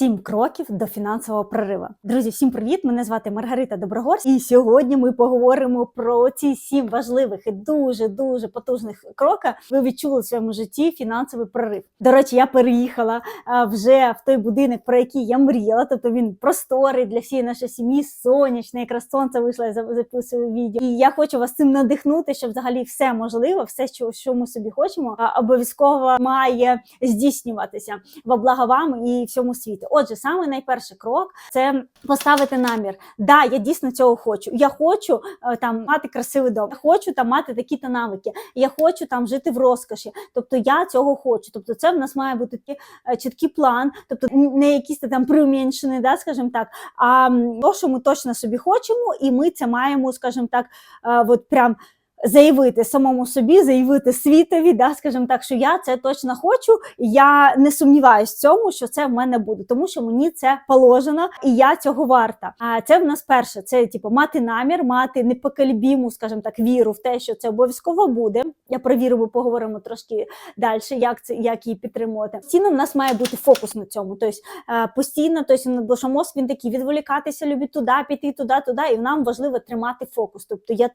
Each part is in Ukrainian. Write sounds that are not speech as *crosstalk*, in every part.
Сім кроків до фінансового прорива. Друзі, всім привіт! Мене звати Маргарита Доброгорськ. І сьогодні ми поговоримо про ці сім важливих і дуже дуже потужних крока. Ви відчули в своєму житті фінансовий прорив. До речі, я переїхала вже в той будинок, про який я мріяла. Тобто він просторий для всієї нашої сім'ї, сонячний, якраз сонце вийшло, я записую відео. І я хочу вас цим надихнути, що взагалі все можливо, все, що, що ми собі хочемо, обов'язково має здійснюватися во благо вам і всьому світу. Отже, саме найперший крок це поставити намір. Да, я дійсно цього хочу. Я хочу е, там мати красивий дом, я хочу там мати такі-то навики, я хочу там жити в розкоші. Тобто я цього хочу. Тобто, це в нас має бути такий е, чіткий план, тобто не якийсь там приуміншений, да, скажімо так, а то, що ми точно собі хочемо, і ми це маємо, скажімо так, е, от прям заявити самому собі, заявити світові, да, скажімо так, що я це точно хочу. і Я не сумніваюся в цьому, що це в мене буде, тому що мені це положено, і я цього варта. А це в нас перше, це типу мати намір, мати непоколебіму, скажімо так, віру в те, що це обов'язково буде. Я про віру ми поговоримо трошки далі, як це як її підтримувати. Постійно в нас має бути фокус на цьому. Тобто е, постійно, тобто бо що мозк він такий відволікатися, любить туди, піти туди, туди, і нам важливо тримати фокус. Тобто я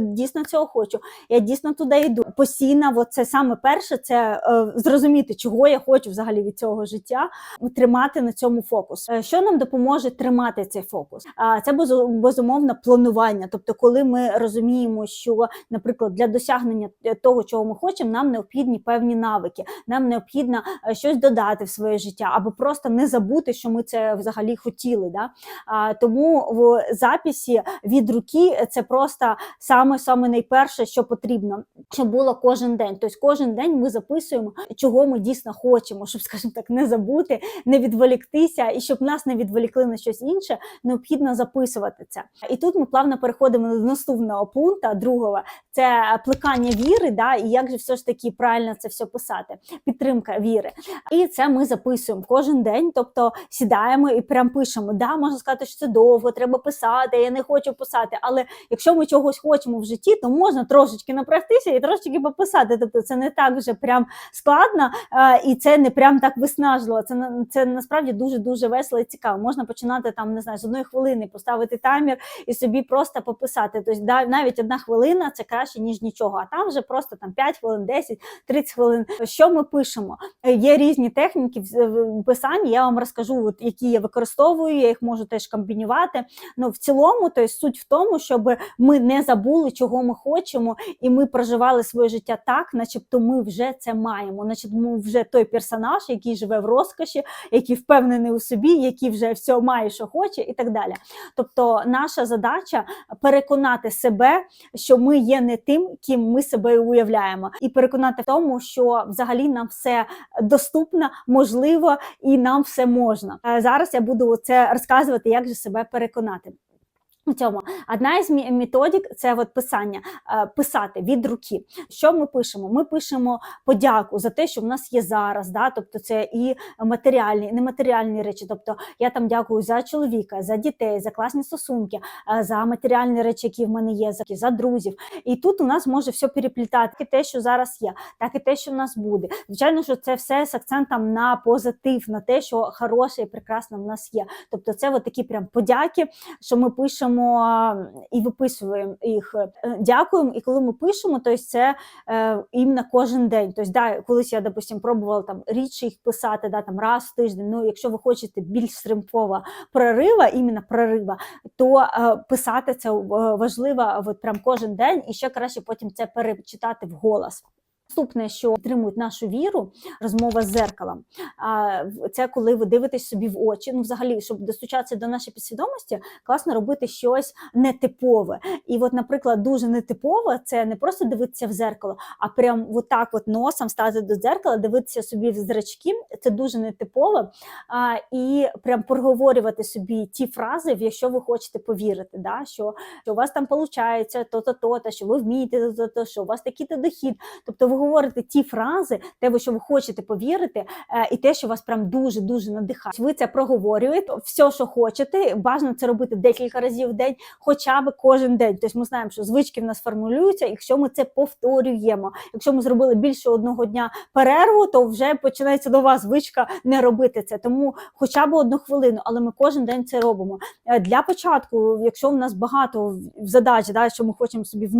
дійсно цього хочу. Я дійсно туди йду. Постійно, це саме перше, це е, зрозуміти, чого я хочу взагалі від цього життя, тримати на цьому фокус. Е, Що нам допоможе тримати цей фокус? А це безу- безумовно планування. Тобто, коли ми розуміємо, що, наприклад, для досягнення того, чого ми хочемо, нам необхідні певні навики, нам необхідно е, щось додати в своє життя, або просто не забути, що ми це взагалі хотіли. Да? А, тому в записі від руки це просто саме саме найперше, що потрібно, щоб було кожен день. Тобто кожен день ми записуємо, чого ми дійсно хочемо, щоб, скажімо так, не забути, не відволіктися, і щоб нас не відволікли на щось інше, необхідно записувати це. І тут ми плавно переходимо до наступного пункту, другого це плекання віри, да, і як же все ж таки правильно це все писати, підтримка віри. І це ми записуємо кожен день, тобто сідаємо і прям пишемо. Да, можна сказати, що це довго, треба писати, я не хочу писати. Але якщо ми чогось хочемо в житті, то можна трошечки напрягтися і трошечки пописати. Тобто це не так вже прям складно, і це не прям так виснажливо. Це це насправді дуже дуже весело і цікаво. Можна починати там, не знаю, з одної хвилини поставити таймер і собі просто пописати. Тобто навіть одна хвилина це краще ніж нічого. А там вже просто там 5 хвилин, 10, 30 хвилин. Що ми пишемо? Є різні техніки в- писанні. Я вам розкажу, от, які я використовую. Я їх можу теж комбінювати. Ну в цілому, то есть суть в тому, щоб ми не забули, чого ми хочемо, і ми проживали своє життя так, начебто ми вже це маємо. Начебто ми вже той персонаж, який живе в розкоші, який впевнений у собі, який вже все має, що хоче, і так далі. Тобто, наша задача переконати себе, що ми є не тим, ким ми себе уявляємо, і переконати в тому, що взагалі нам все доступно, можливо, і нам все можна. Е, Зараз я буду це розказувати, як же себе переконати. У цьому одна із методик це от писання, е, писати від руки. Що ми пишемо? Ми пишемо подяку за те, що в нас є зараз. Да? Тобто це і матеріальні, і нематеріальні речі. Тобто я там дякую за чоловіка, за дітей, за класні стосунки, е, за матеріальні речі, які в мене є, за друзів. І тут у нас може все переплітати і те, що зараз є, так і те, що в нас буде. Звичайно, що це все з акцентом на позитив, на те, що хороше і прекрасне в нас є. Тобто, це от такі прям подяки, що ми пишемо а, і виписуємо їх. Е, Дякуємо. І коли ми пишемо, то це е, іменно кожен день. Тобто, да, колись я, допустим, пробувала там рідше їх писати, да, там раз в тиждень. Ну, якщо ви хочете більш стримкового прорива, іменно прорива, то е, писати це важливо от прям кожен день, і ще краще потім це перечитати вголос. Наступне, що підтримують нашу віру, розмова з зеркалом. Це коли ви дивитесь собі в очі. Ну, взагалі, щоб достучатися до нашої підсвідомості, класно робити щось нетипове. І, от, наприклад, дуже нетипове це не просто дивитися в зеркало, а прям от так от носом стати до дзеркала, дивитися собі в зрачки. Це дуже нетипово. А, і прям проговорювати собі ті фрази, в якщо ви хочете повірити, да? що, що у вас там виходить то-то, то-то, що ви вмієте то-то, що у вас такий-то дохід. Тобто ви говорите ті фрази, те, що ви хочете повірити, е, і те, що вас прям дуже дуже надихає. Ви це проговорюєте, все, що хочете. Бажано це робити декілька разів в день, хоча б кожен день. Тобто ми знаємо, що звички в нас формулюються, якщо ми це повторюємо. Якщо ми зробили більше одного дня перерву, то вже починається нова звичка не робити це. Тому хоча б одну хвилину, але ми кожен день це робимо. Е, Для початку, якщо в нас багато задач, да, що ми хочемо собі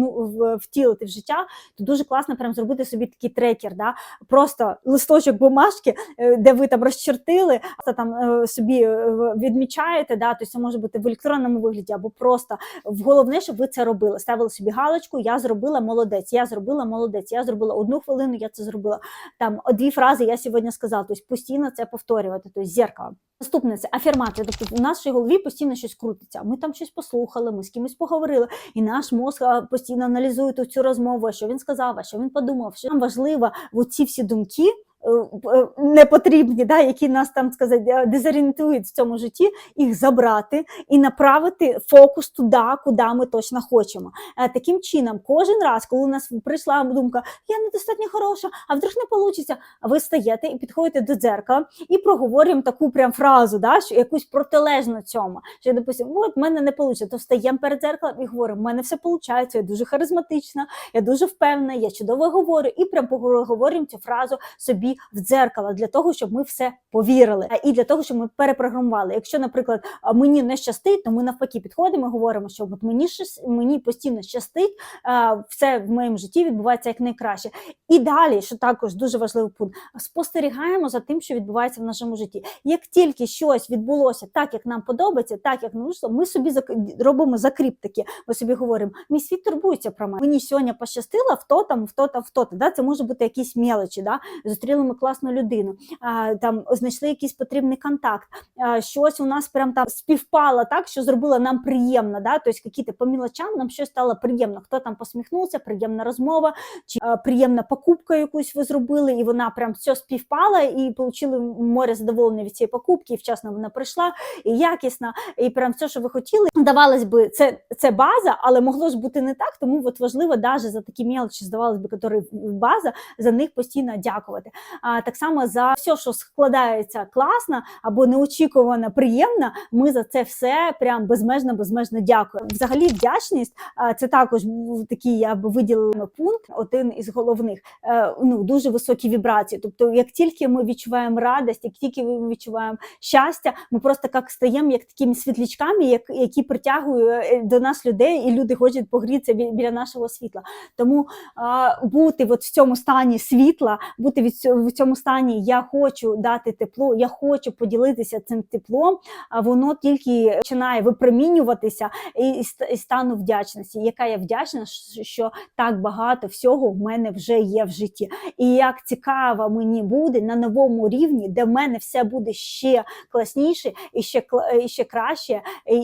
втілити в життя, то дуже класно прям зробити собі такий трекер. Да? Просто листочок бумажки, е, де ви там розчертили, та там е, собі е, відмічаєте. Да? Тобто це може бути в електронному вигляді або просто головне, щоб ви це робили. Ставили собі галочку, я зробила молодець, я зробила молодець, я зробила одну хвилину, я це зробила. Там дві фрази я сьогодні сказала. Тобто постійно це повторювати. Тобто зеркало. Наступне це афірмація. Тобто в нашій голові постійно щось крутиться. Ми там щось послухали, ми з кимось поговорили, і наш мозк а, постійно аналізує цю розмову, що він сказав, що він подумав. Що нам важливо оці всі думки. Е, е, Не потрібні, да, які нас там сказати, е, дезорієнтують в цьому житті, їх забрати і направити фокус туди, куди ми точно хочемо. Таким чином, кожен раз, коли у нас прийшла думка, я недостатньо хороша, а вдруг не вийде, ви стаєте і підходите до дзеркала і проговорюємо таку прям фразу, да, що якусь протилежну цьому. Що, допустимо, от в мене не вийде, то встаємо перед дзеркалом і говоримо, в мене все виходить, я дуже харизматична, я дуже впевнена, я чудово говорю, і прям поговорюємо цю фразу собі в дзеркало для того, щоб ми все повірили, і для того, щоб ми перепрограмували. Якщо, наприклад, мені не щастить, то ми навпаки підходимо і говоримо, що от мені мені постійно щастить, все в моєму житті відбувається як найкраще. І далі, що також дуже важливий пункт, спостерігаємо за тим, що відбувається в нашому житті. Як тільки щось відбулося так, як нам подобається, так як нам ми собі робимо закріп такі. Ми собі говоримо, мій світ турбується про мене. Мені сьогодні пощастило в то там, в то там, в то там. Да? Це може бути якісь мелочі. Да? Зустріли ми класну людину, а, там знайшли якийсь потрібний контакт. А, щось у нас прям там співпало так, що зробило нам приємно. Да? Тобто, які по мілочам нам щось стало приємно. Хто там посміхнувся, приємна розмова, чи а, приємна покупка якусь ви зробили, і вона прям все співпала, і отримали море задоволення від цієї покупки, і вчасно вона прийшла, і якісна, і прям все, що ви хотіли. Здавалось би, це, це база, але могло ж бути не так, тому от важливо навіть за такі мелочі, здавалось би, які база, за них постійно дякувати. Так само за все, що складається класно або неочікувано приємно, ми за це все прям безмежно, безмежно дякуємо. Взагалі, вдячність це також був такий, я б виділила пункт, один із головних. Е, Ну дуже високі вібрації. Тобто, як тільки ми відчуваємо радість, як тільки ми відчуваємо щастя, ми просто як стаємо як такими світлячками, як, які притягують е, до нас людей, і люди хочуть погрітися біля нашого світла. Тому бути от в цьому стані світла, бути від цього- в цьому стані я хочу дати тепло, я хочу поділитися цим теплом, а воно тільки починає випромінюватися і, стану вдячності. Яка я вдячна, що- так багато всього в мене вже є в житті. І як цікаво мені буде на новому рівні, де в мене все буде ще класніше, і ще і ще краще,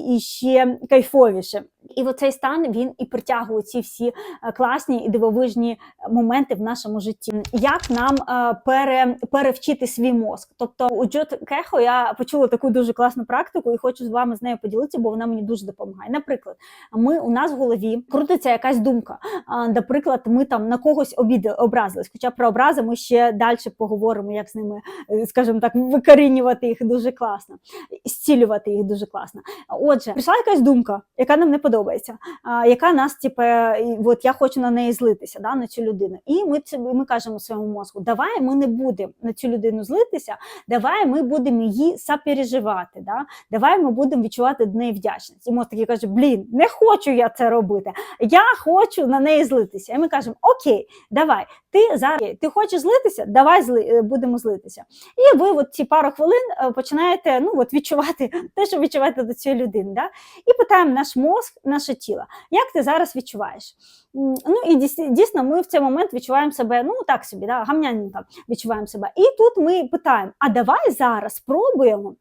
і ще кайфовіше. І оцей стан він і притягує ці всі е, класні і дивовижні моменти в нашому житті. Як нам е, пере, перевчити свій мозк? Тобто у Джот Кехо я почула таку дуже класну практику і хочу з вами з нею поділитися, бо вона мені дуже допомагає. Наприклад, ми у нас в голові крутиться якась думка. Наприклад, ми там на когось обіди образились. Хоча про образи ми ще далі поговоримо, як з ними, е, скажімо так, викорінювати їх дуже класно, зцілювати їх дуже класно. Отже, прийшла якась думка, яка нам не подобається, яка нас, типу, от я хочу на неї злитися, да, на цю людину. І ми ми кажемо своєму мозку, давай ми не будемо на цю людину злитися, давай ми будемо її сопереживати, да? давай ми будемо відчувати до неї вдячність. І мозок такий каже, блін, не хочу я це робити. Я хочу на неї злитися. І ми кажемо, окей, давай, ти зараз ти хочеш злитися, давай зли, е, будемо злитися. І ви от ці пару хвилин е, починаєте ну, от відчувати *laughs* те, що відчуваєте до цієї людини. Да? І питаємо наш мозк, наше тіло, як ти зараз відчуваєш? Ну і дійсно, ми в цей момент відчуваємо себе, ну так собі, да, гамняненько відчуваємо себе. І тут ми питаємо: а давай зараз спробуємо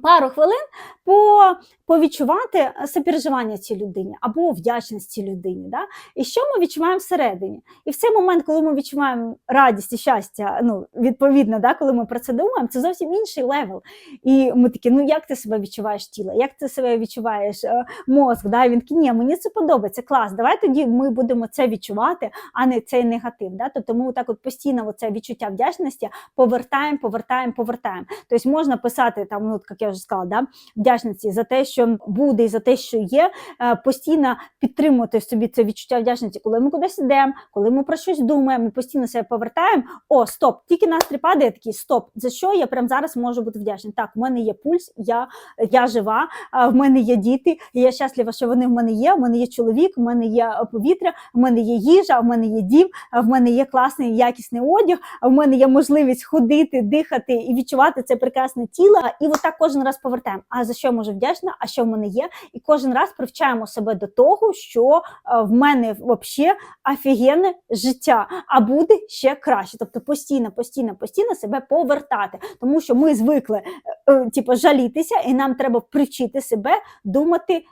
пару хвилин по, повідчувати е, сопереживання цій людині або вдячність цій людині. Да? І що ми відчуваємо всередині? І в цей момент, коли ми відчуваємо радість і щастя, ну, відповідно, да, коли ми про це думаємо, це зовсім інший левел. І ми такі, ну як ти себе відчуваєш тіло, як ти себе відчуваєш е, мозк? Да? І він такий, ні, мені це подобається, клас, давай тоді ми будемо це відчувати, а не цей негатив. Да? Тобто ми так от постійно це відчуття вдячності повертаємо, повертаємо, повертаємо. Тобто можна писати там, ну, як я вже сказала, да, вдячності за те, що буде, і за те, що є, е, постійно підтримувати в собі це відчуття вдячності, коли ми кудись йдемо, коли ми про щось думаємо, ми постійно себе повертаємо. О, стоп! Тільки настрій падає такий, стоп, за що я прямо зараз можу бути вдячна? Так, в мене є пульс, я, я жива, в мене є діти, і я щаслива, що вони в мене є. В мене є чоловік, в мене є повітря, в мене є їжа, в мене є дім, в мене є класний якісний одяг, в мене є можливість ходити, дихати і відчувати це прекрасне тіло. І отак кожен раз повертаємо. А за що я можу вдячна? А що в мене є? І кожен раз привчаємо себе до того, що е, в мене взагалі офігенне життя, а буде ще краще. Тобто постійно, постійно, постійно себе повертати, тому що ми звикли е, е, типу, жалітися, і нам треба привчити себе думати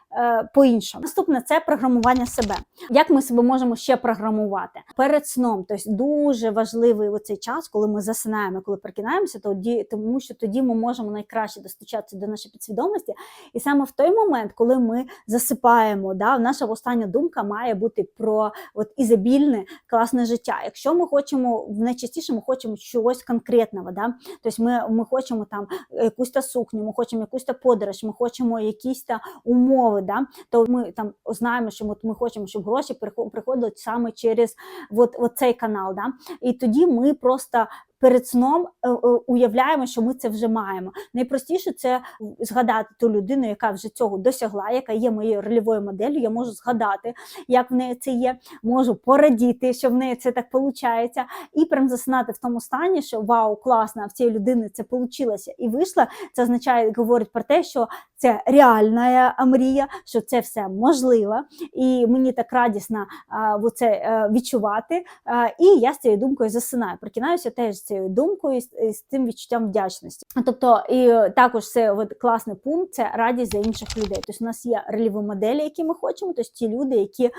по-іншому. Наступне це програмування себе. Як ми себе можемо ще програмувати перед сном? Тобто дуже важливий оцей час, коли ми засинаємо, коли прокидаємося, тоді тому що тоді ми можемо найкраще достучатися до нашої підсвідомості. І саме в той момент, коли ми засипаємо, да, наша остання думка має бути про от ізобільне класне життя. Якщо ми хочемо найчастіше, ми хочемо чогось конкретного, да, тобто ми, ми хочемо там якусь та сукню, ми хочемо якусь та подорож, ми хочемо якісь та умови, да, то ми там знаємо, що ми, ми хочемо, щоб гроші приходили саме через от, от цей канал. Да, і тоді ми просто перед сном е, е, уявляємо, що ми це вже маємо. Найпростіше це згадати ту людину, яка вже цього досягла, яка є моєю рольовою моделлю. Я можу згадати, як в неї це є, можу порадіти, що в неї це так виходить, і прям заснати в тому стані, що вау, класно, в цієї людини це вийшло і вийшло. Це означає, говорить про те, що це реальна мрія, що це все можливо, і мені так радісно а, це е, відчувати. А, і я з цією думкою засинаю. Прокинаюся теж цією думкою, з, з тим відчуттям вдячності. Тобто, і також це от, класний пункт це радість за інших людей. Тобто, у нас є рольові моделі, які ми хочемо. Тобто ті люди, які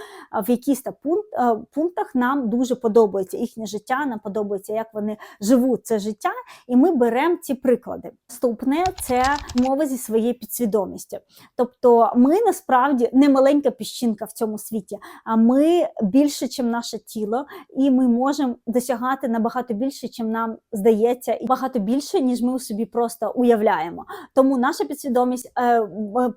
в якісь пункт, пунктах нам дуже подобається їхнє життя, нам подобається, як вони живуть це життя, і ми беремо ці приклади. Наступне це мова зі своєю підсвідомістю. Тобто, ми насправді не маленька піщинка в цьому світі, а ми більше, ніж наше тіло, і ми можемо досягати набагато більше, ніж нам нам здається і багато більше, ніж ми у собі просто уявляємо. Тому наша підсвідомість е,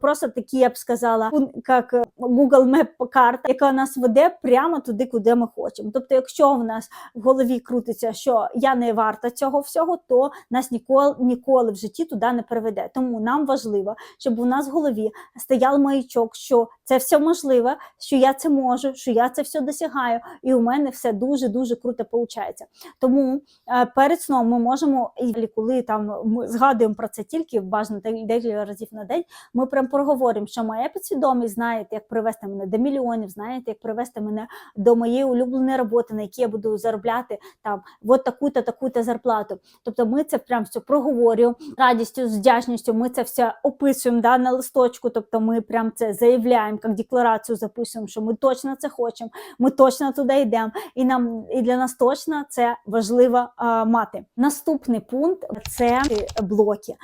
просто такі, я б сказала, як Google Map карта, яка нас веде прямо туди, куди ми хочемо. Тобто, якщо в нас в голові крутиться, що я не варта цього всього, то нас ніколи ніколи в житті туди не приведе. Тому нам важливо, щоб у нас в голові стояв маячок, що це все можливе, що я це можу, що я це все досягаю, і у мене все дуже дуже круто виходить. Тому е, перед сном ми можемо, і коли там ми згадуємо про це тільки бажано декілька разів на день, ми прям проговоримо, що моя підсвідомість знає, як привести мене до мільйонів, знаєте, як привести мене до моєї улюбленої роботи, на якій я буду заробляти там от таку-то, таку-то зарплату. Тобто ми це прям все проговорюємо радістю, з вдячністю. Ми це все описуємо да, на листочку. Тобто ми прям це заявляємо, як декларацію записуємо, що ми точно це хочемо, ми точно туди йдемо, і нам і для нас точно це важливо а, мати. Наступний пункт це блоки.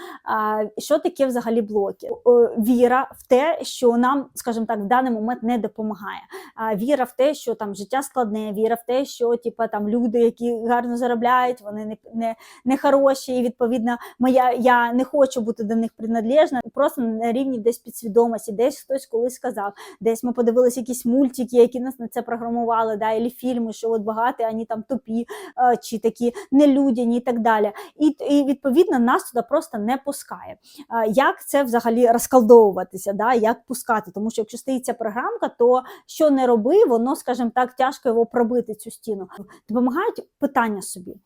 Що таке взагалі блоки? Віра в те, що нам, скажімо так, в даний момент не допомагає. Віра в те, що там життя складне, віра в те, що типа там люди, які гарно заробляють, вони не не, не хороші, і відповідно моя я не хочу бути до них принадлежна. Просто на рівні десь підсвідомості, десь хтось колись сказав, десь ми подивилися якісь мультики, які нас на це програмували, да, і фільми, що от багаті, вони там тупі, чи такі не нелюдяні і так далі. І і відповідно нас туди просто не пускає. Як це взагалі розколдовуватися, да? як пускати? Тому що якщо стоїть ця програмка, то що не роби, воно, скажімо так, тяжко його пробити цю стіну. Допомагають питання собі.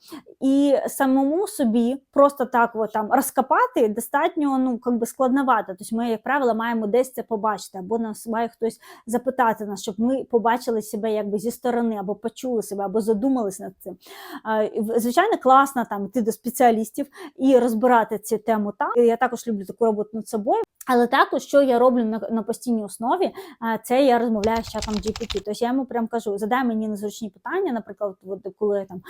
І самому собі просто так от, там розкопати достатньо ну, би складновато. Тобто ми, як правило, маємо десь це побачити, або нас має хтось запитати нас, щоб ми побачили себе якби зі сторони, або почули себе, або задумались над цим. В- Звичайно, класно там йти до спеціалістів і розбирати цю тему там. Я також люблю таку роботу над собою. Але також, що я роблю на, на постійній основі, це я розмовляю з чатом GPT. Тобто я йому прям кажу: задай мені незручні питання, наприклад, коли я там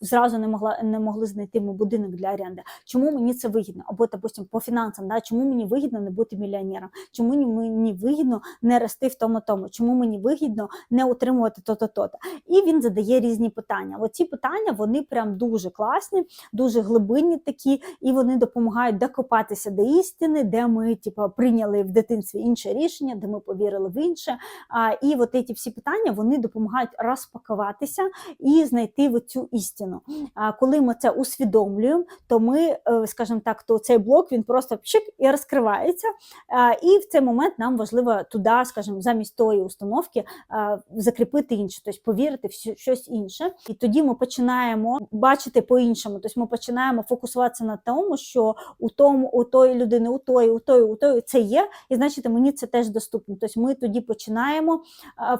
зразу не могла не могли знайти ми будинок для оренди. Чому мені це вигідно? Або, допустим, по фінансам, да, чому мені вигідно не бути мільйонером? Чому мені вигідно не рости в тому тому? Чому мені вигідно не отримувати то-то, то-то? І він задає різні питання. Оці питання вони прям дуже класні, дуже глибинні такі, і вони допомагають докопатися до істини, де ми типу, прийняли в дитинстві інше рішення, де ми повірили в інше. А, і от ці всі питання вони допомагають розпакуватися і знайти цю істину. А коли ми це усвідомлюємо, то ми, е, скажімо так, то цей блок він просто пшик і розкривається. А, І в цей момент нам важливо туди, скажімо, замість тої установки закріпити інше, тобто повірити в щось інше. І тоді ми починаємо бачити по-іншому. Тобто ми починаємо фокусуватися на тому, що у тому, у тої людини, у тої, у тої, у тої це є, і значить мені це теж доступно. Тобто ми тоді починаємо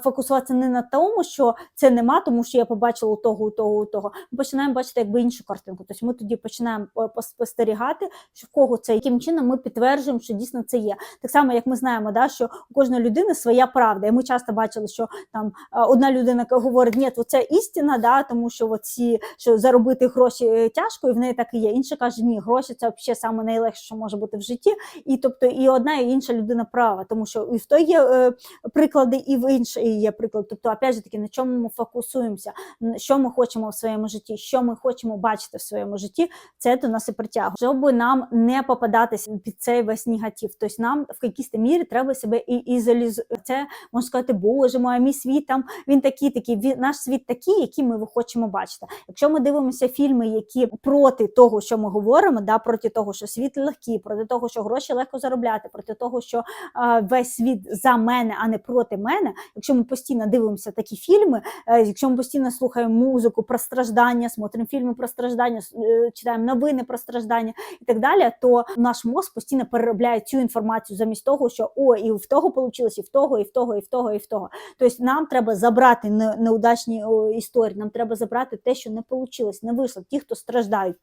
фокусуватися не на тому, що це нема, тому що я побачила у того, у того, у того. Ми починаємо бачити якби іншу картинку. Тобто ми тоді починаємо спостерігати, що в кого це, яким чином ми підтверджуємо, що дійсно це є. Так само, як ми знаємо, да, що у кожної людини своя правда. І ми часто бачили, що там одна людина говорить, ні, це істина, да, тому що от ці, що заробити гроші е, тяжко, і в неї так і є. Інша каже, ні, гроші це взагалі саме найлегше, що може бути в житті. І тобто і одна, і інша людина права, тому що і в той є е, приклади, і в іншій є приклад. Тобто, опять же таки, на чому ми фокусуємося, що ми хочемо в своєму житті, що ми хочемо бачити в своєму житті, це до нас і притягує. Щоб нам не попадатися під цей весь негатив. Тобто нам в якійсь мірі треба себе і ізолізувати. Це можна сказати, боже мой, мій світ там він такий, такий. Наш світ такий, який ми хочемо бачити. Якщо ми дивимося фільми, які проти того, що ми говоримо, да, проти того, що світ легкий, проти того, що гроші легко заробляти, проти того, що а, весь світ за мене, а не проти мене. Якщо ми постійно дивимося такі фільми, е, якщо ми постійно слухаємо музику про страждання, смотримо фільми про страждання, е, читаємо новини про страждання і так далі, то наш мозк постійно переробляє цю інформацію замість того, що о, і в того вийшло, і в того, і в того, і в того, і в того. Тобто нам треба забрати неудачні історії, нам треба забрати те, що не вийшло, вийшло, ті, хто страждають.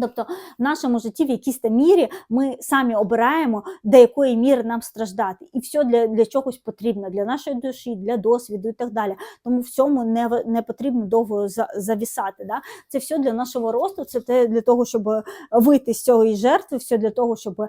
Тобто в нашому житті в якійсь там мірі ми самі обираємо, до якої міри нам страждати, і все для, для чогось потрібно, для нашої душі, для досвіду і так далі. Тому в цьому не, не потрібно довго завісати. Да? Це все для нашого росту, це для того, щоб вийти з цього жертви, все для того, щоб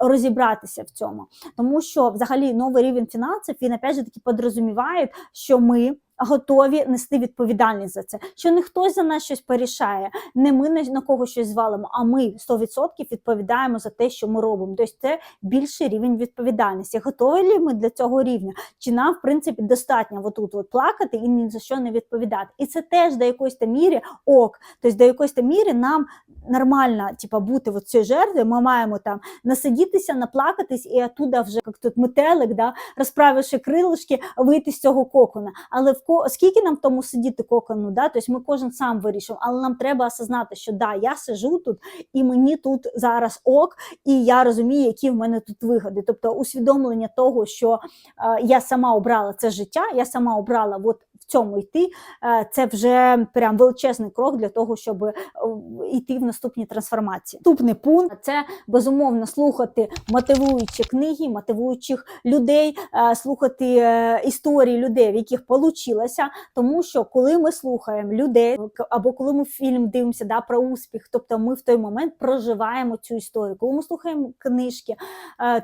розібратися в цьому. Тому що взагалі новий рівень фінансів він опять же таки подрозуміває, що ми. Готові нести відповідальність за це, що не хтось за нас щось порішає, не ми на, кого щось звалимо, а ми 100% відповідаємо за те, що ми робимо. Тобто це більший рівень відповідальності. Готові ли ми для цього рівня? Чи нам, в принципі, достатньо отут от плакати і ні за що не відповідати? І це теж до якоїсь там міри ок. Тобто до якоїсь там міри нам нормально типа, бути в цій жертві, ми маємо там насидітися, наплакатись і оттуда вже як тут метелик, да, розправивши крилишки, вийти з цього кокона. Але в ко... скільки нам тому сидіти кокону, да? тобто ми кожен сам вирішив, але нам треба осознати, що да, я сижу тут і мені тут зараз ок, і я розумію, які в мене тут вигоди. Тобто усвідомлення того, що е, я сама обрала це життя, я сама обрала от в цьому йти, е, це вже прям величезний крок для того, щоб е, йти в наступні трансформації. Наступний пункт це безумовно слухати мотивуючі книги, мотивуючих людей, е, слухати історії людей, в яких получилося. Тому що коли ми слухаємо людей, або коли ми фільм дивимося да, про успіх, тобто ми в той момент проживаємо цю історію. Коли ми слухаємо книжки,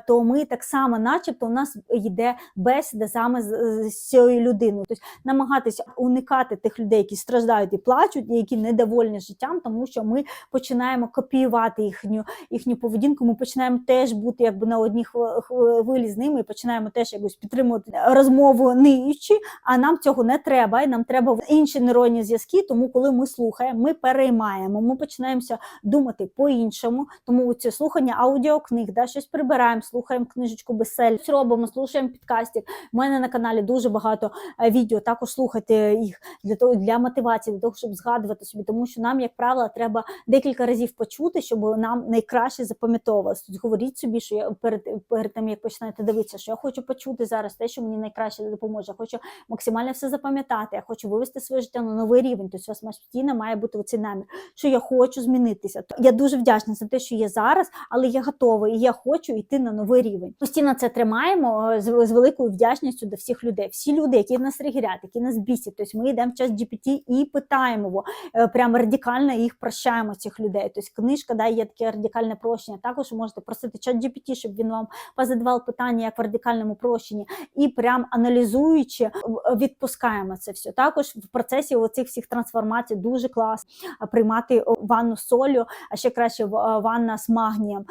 то ми так само, начебто, у нас йде бесіда саме з, цією людиною. Тобто намагатися уникати тих людей, які страждають і плачуть, і які недовольні життям, тому що ми починаємо копіювати їхню їхню поведінку. Ми починаємо теж бути якби на одній хв- хвилі з ними, і починаємо теж якось підтримувати розмову ниючи. А нам цього не треба, і нам треба інші нейронні зв'язки. Тому, коли ми слухаємо, ми переймаємо, ми починаємося думати по-іншому. Тому це слухання аудіокниг, да, щось прибираємо, слухаємо книжечку бестсель, щось робимо, слухаємо підкастів. У мене на каналі дуже багато е, відео. Також слухайте їх для того для мотивації, для того, щоб згадувати собі, тому що нам, як правило, треба декілька разів почути, щоб нам найкраще запам'ятовувалось. Тобто говоріть собі, що я перед, перед тим як починаєте дивитися, що я хочу почути зараз те, що мені найкраще допоможе. Я хочу максимально все запам'ятати. Я хочу вивести своє життя на новий рівень. Тобто у вас постійно має бути оцей намір, що я хочу змінитися. Я дуже вдячна за те, що є зараз, але я готова і я хочу йти на новий рівень. Постійно це тримаємо е, з, великою вдячністю до всіх людей. Всі люди, які нас тригерять, які нас бісять. Тобто ми йдемо в час GPT і питаємо, його, е, прямо радикально їх прощаємо цих людей. Тобто книжка да, є таке радикальне прощення. Також можете просити чат GPT, щоб він вам позадавав питання як в радикальному прощенні, і прям аналізуючи, відпускаємо це все. Також в процесі оцих всіх трансформацій дуже класно приймати ванну з солью, а ще краще в- ванна з магнієм.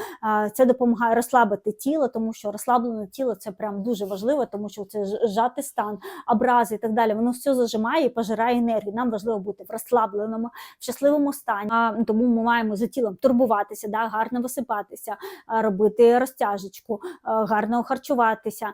Це допомагає розслабити тіло, тому що розслаблене тіло це прям дуже важливо, тому що це ж- зжатий стан, образи і так далі. Воно все зажимає і пожирає енергію. Нам важливо бути в розслабленому, в щасливому стані. А, тому ми маємо за тілом турбуватися, да, гарно висипатися, робити розтяжечку, гарно харчуватися,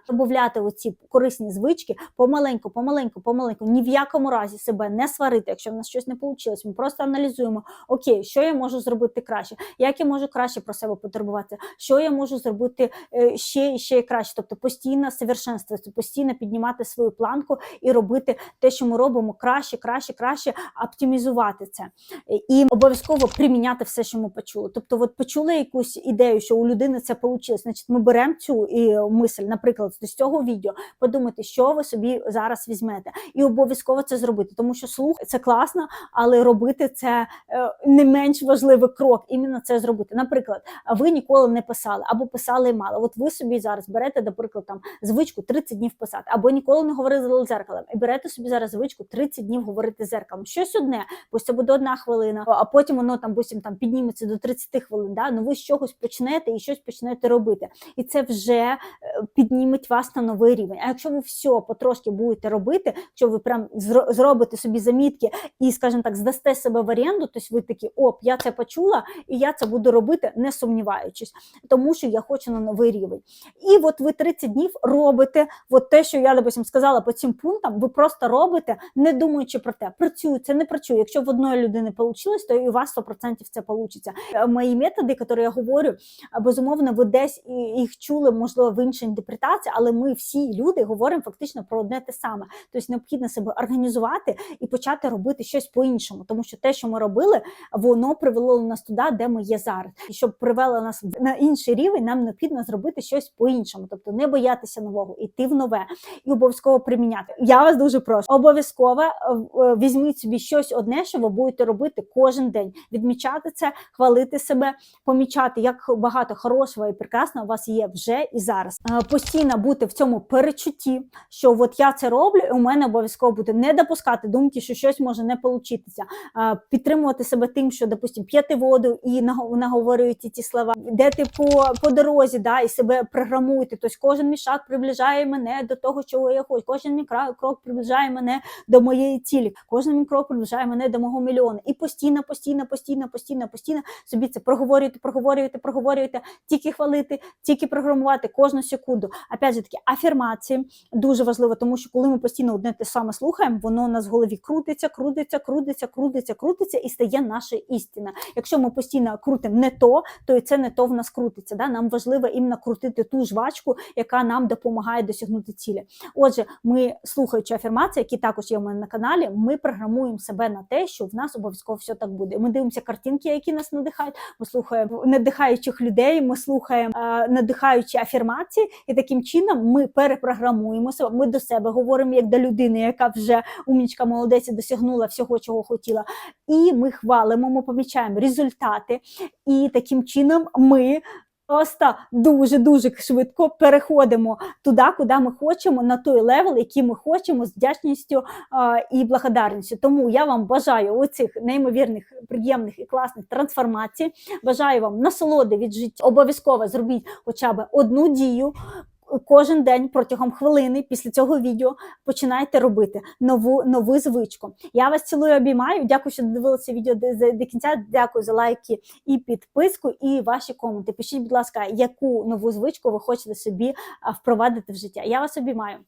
додати оці корисні звички помаленьку, помаленьку, помаленьку. Ні в якому разі себе не сварити, якщо в нас щось не вийшло. Ми просто аналізуємо, окей, що я можу зробити краще, як я можу краще про себе потурбуватися, що я можу зробити е, ще і ще краще. Тобто постійно совершенствуватися, постійно піднімати свою планку і робити те, що ми робимо краще, краще, краще, оптимізувати це і обов'язково приміняти все, що ми почули. Тобто, от почули якусь ідею, що у людини це вийшло, значить, ми беремо цю і, мисль, наприклад, з цього відео, подумати, що ви собі зараз візьмете, і обов'язково це зробити, тому що слух це класно, але робити це е, не менш важливий крок. Іменно це зробити. Наприклад, ви ніколи не писали або писали мало. От ви собі зараз берете, наприклад, там звичку 30 днів писати, або ніколи не говорили з зеркалом, і берете собі зараз звичку 30 днів говорити з зеркалом. Щось одне, пусть це буде одна хвилина, а потім воно там бусім там підніметься до 30 хвилин. Да? Ну ви з чогось почнете і щось почнете робити. І це вже е, підніметь вас на новий рівень. А якщо ви все потрошки будете робити, якщо ви прям зробите собі замітки і, скажімо так, здасте себе в оренду, то ви такі, оп, я це почула, і я це буду робити, не сумніваючись, тому що я хочу на новий рівень. І от ви 30 днів робите от те, що я допустим, сказала по цим пунктам, ви просто робите, не думаючи про те, працює це не працює. Якщо в одної людини вийшло, то і у вас 100% це вийде. Мої методи, які я говорю, безумовно, ви десь їх чули, можливо, в іншій інтерпретації, але ми всі люди говоримо фактично про одне те саме. Тобто необхідно себе організувати і почати робити щось по-іншому, тому що те, що ми робили, воно привело нас туди, де ми є зараз. І щоб привело нас на інший рівень, нам необхідно зробити щось по-іншому, тобто не боятися нового, йти в нове і обов'язково приміняти. Я вас дуже прошу. Обов'язково е, візьміть собі щось одне, що ви будете робити кожен день, відмічати це, хвалити себе, помічати, як багато хорошого і прекрасного у вас є вже і зараз. Е, Постійно бути в цьому перечутті, що от я це роблю, і у мене обов'язково буде не допускати думки, що щось може не получитися, Е, підтримувати себе тим, що, допустим, п'єте воду і наго- наговорюєте ті слова, йдете по, по дорозі, да, і себе програмуєте. Тобто кожен мій шаг приближає мене до того, чого я хочу. Кожен мій крок приближає мене до моєї цілі. Кожен мій крок приближає мене до мого мільйона. І постійно, постійно, постійно, постійно, постійно собі це проговорюєте, проговорюєте, проговорюєте, тільки хвалити, тільки програмувати кожну секунду. Опять же таки, афірмації дуже важливо, тому що коли ми постійно одне те саме слухаємо, воно у нас в голові крутиться, крутиться, крутиться, крутиться, крутиться і стає наша істина. Якщо ми постійно крутимо не то, то і це не то в нас крутиться. Да? Нам важливо іменно крутити ту жвачку, яка нам допомагає досягнути цілі. Отже, ми слухаючи афірмації, які також є у мене на каналі, ми програмуємо себе на те, що в нас обов'язково все так буде. Ми дивимося картинки, які нас надихають. Ми слухаємо надихаючих людей, ми слухаємо е, надихаючі афірмації, і таким чином ми перепрограмуємо себе. Ми до себе говоримо як до людини, яка вже умнічка молодець досягнула всього, чого хотіла. І ми хвалимо, ми помічаємо результати, і таким чином ми. Просто дуже дуже швидко переходимо туди, куди ми хочемо, на той левел, який ми хочемо, з вдячністю а, і благодарністю. Тому я вам бажаю оцих неймовірних, приємних і класних трансформацій. Бажаю вам насолоди від життя. Обов'язково зробіть хоча б одну дію. Кожен день протягом хвилини після цього відео починайте робити нову нову звичку. Я вас цілую, обіймаю. Дякую, що додивилися відео до, до, кінця. Дякую за лайки і підписку, і ваші коменти. Пишіть, будь ласка, яку нову звичку ви хочете собі впровадити в життя. Я вас обіймаю.